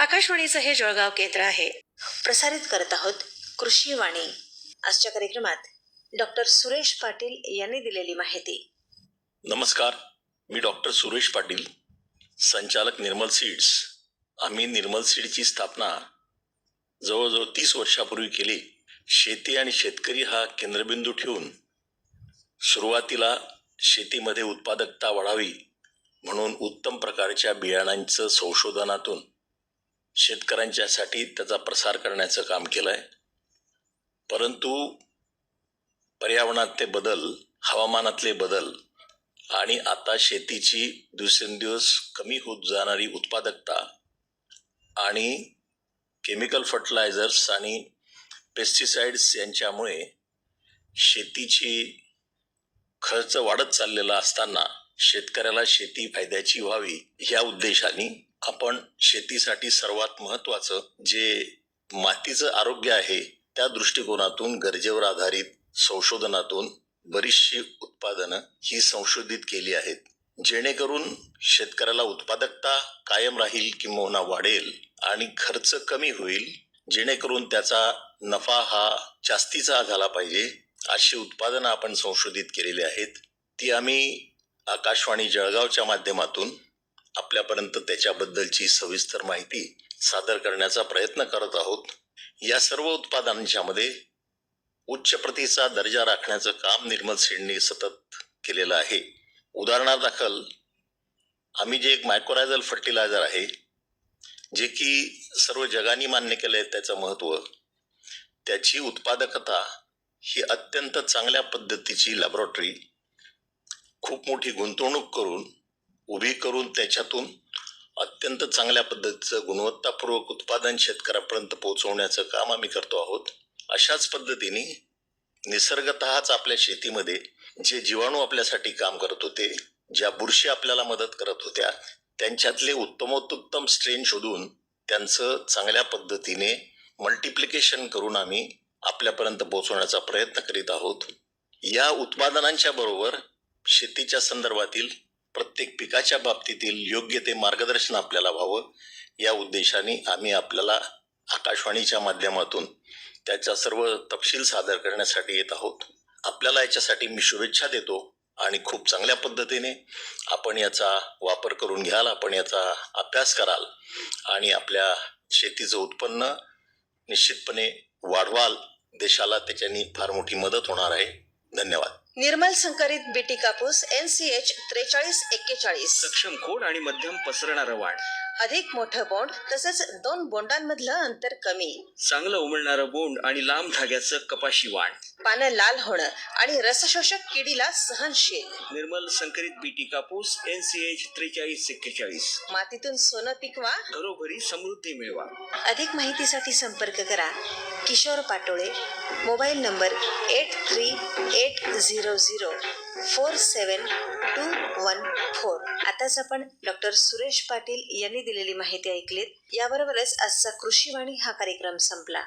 आकाशवाणीचं हे जळगाव केंद्र आहे. प्रसारित करत आहोत कृषीवाणी. आजच्या कार्यक्रमात डॉक्टर सुरेश पाटील यांनी दिलेली माहिती. नमस्कार. मी डॉक्टर सुरेश पाटील संचालक निर्मल सीड्स. आम्ही निर्मल सीडची स्थापना जवळजवळ तीस वर्षापूर्वी केली. शेती आणि शेतकरी हा केंद्रबिंदू ठेवून सुरुवातीला शेतीमध्ये उत्पादकता वाढावी म्हणून उत्तम प्रकारच्या बियाणांचं संशोधनातून शेतकऱ्यांच्यासाठी त्याचा प्रसार करण्याचं काम केलं आहे परंतु पर्यावरणातले बदल हवामानातले बदल आणि आता शेतीची दिवसेंदिवस कमी होत जाणारी उत्पादकता आणि केमिकल फर्टिलायझर्स आणि पेस्टिसाइड्स यांच्यामुळे शेतीची खर्च वाढत चाललेला असताना शेतकऱ्याला शेती फायद्याची व्हावी ह्या उद्देशाने आपण शेतीसाठी सर्वात महत्त्वाचं जे मातीचं आरोग्य आहे त्या दृष्टिकोनातून गरजेवर आधारित संशोधनातून बरीचशी उत्पादनं ही संशोधित केली आहेत. जेणेकरून शेतकऱ्याला उत्पादकता कायम राहील किंवा वाढेल आणि खर्च कमी होईल जेणेकरून त्याचा नफा हा जास्तीचा झाला पाहिजे अशी उत्पादनं आपण संशोधित केलेली आहेत. ती आम्ही आकाशवाणी जळगावच्या माध्यमातून आपल्यापर्यंत त्याच्याबद्दलची सविस्तर माहिती सादर करण्याचा प्रयत्न करत आहोत. या सर्व उत्पादनांच्या मध्ये उच्च प्रतीचा दर्जा राखण्याचं काम निर्मल सेडने सतत केलेलं आहे. उदाहरणादाखल आम्ही जे एक मायक्रोरायझल फर्टिलायझर आहे जे की सर्व जगाने मान्य केलं आहे त्याचं महत्त्व त्याची उत्पादकता ही अत्यंत चांगल्या पद्धतीची लॅबोरेटरी खूप मोठी गुंतवणूक करून उभी करून त्याच्यातून अत्यंत चांगल्या पद्धतीचं गुणवत्तापूर्वक उत्पादन शेतकऱ्यापर्यंत पोहोचवण्याचं काम आम्ही करतो आहोत. अशाच पद्धतीने निसर्गतःच आपल्या शेतीमध्ये जे जीवाणू आपल्यासाठी काम करत होते ज्या बुरशी आपल्याला मदत करत होत्या त्यांच्यातले उत्तमोत्तम स्ट्रेन शोधून त्यांचं चांगल्या पद्धतीने मल्टिप्लिकेशन करून आम्ही आपल्यापर्यंत पोहोचवण्याचा प्रयत्न करीत आहोत. या उत्पादनांच्या बरोबर शेतीच्या संदर्भातील प्रत्येक पिकाच्या बाबतीतील योग्य ते मार्गदर्शन आपल्याला व्हावं. या उद्देशाने आम्ही आपल्याला आकाशवाणीच्या माध्यमातून त्याचा सर्व तपशील सादर करण्यासाठी येत आहोत. आपल्याला याच्यासाठी मी शुभेच्छा देतो आणि खूप चांगल्या पद्धतीने आपण याचा वापर करून घ्याल आपण याचा अभ्यास कराल आणि आपल्या शेतीचं उत्पन्न निश्चितपणे वाढवाल. देशाला त्याच्यानी फार मोठी मदत होणार आहे. धन्यवाद. निर्मल संकरित बीटी कापूस एन सी एच त्रेचाळीस एक्केचाळीस. सक्षम खोड आणि मध्यम पसरणारं वाढ. अधिक मोठं बोंड तसंच दोन बोंडांमधलं अंतर कमी. चांगलं उमलणारं बोंड आणि लांब धाग्याचं कपाशी वाढ पानं लाल होणं आणि रसशोषक किडीला सहनशील. निर्मल संकरित बीटी कापूस एन सी एच त्रेचाळीस एक्केचाळीस. मातीतून सोनं पिकवा. घरोघरी समृद्धी मिळवा. अधिक माहितीसाठी संपर्क करा. Kishor Patole mobile number eight three eight zero zero four seven two one four आताच आपण डॉक्टर सुरेश पाटील यांनी दिलेली माहिती ऐकलीत. याबरोबरच आजचा कृषीवाणी हा कार्यक्रम संपला.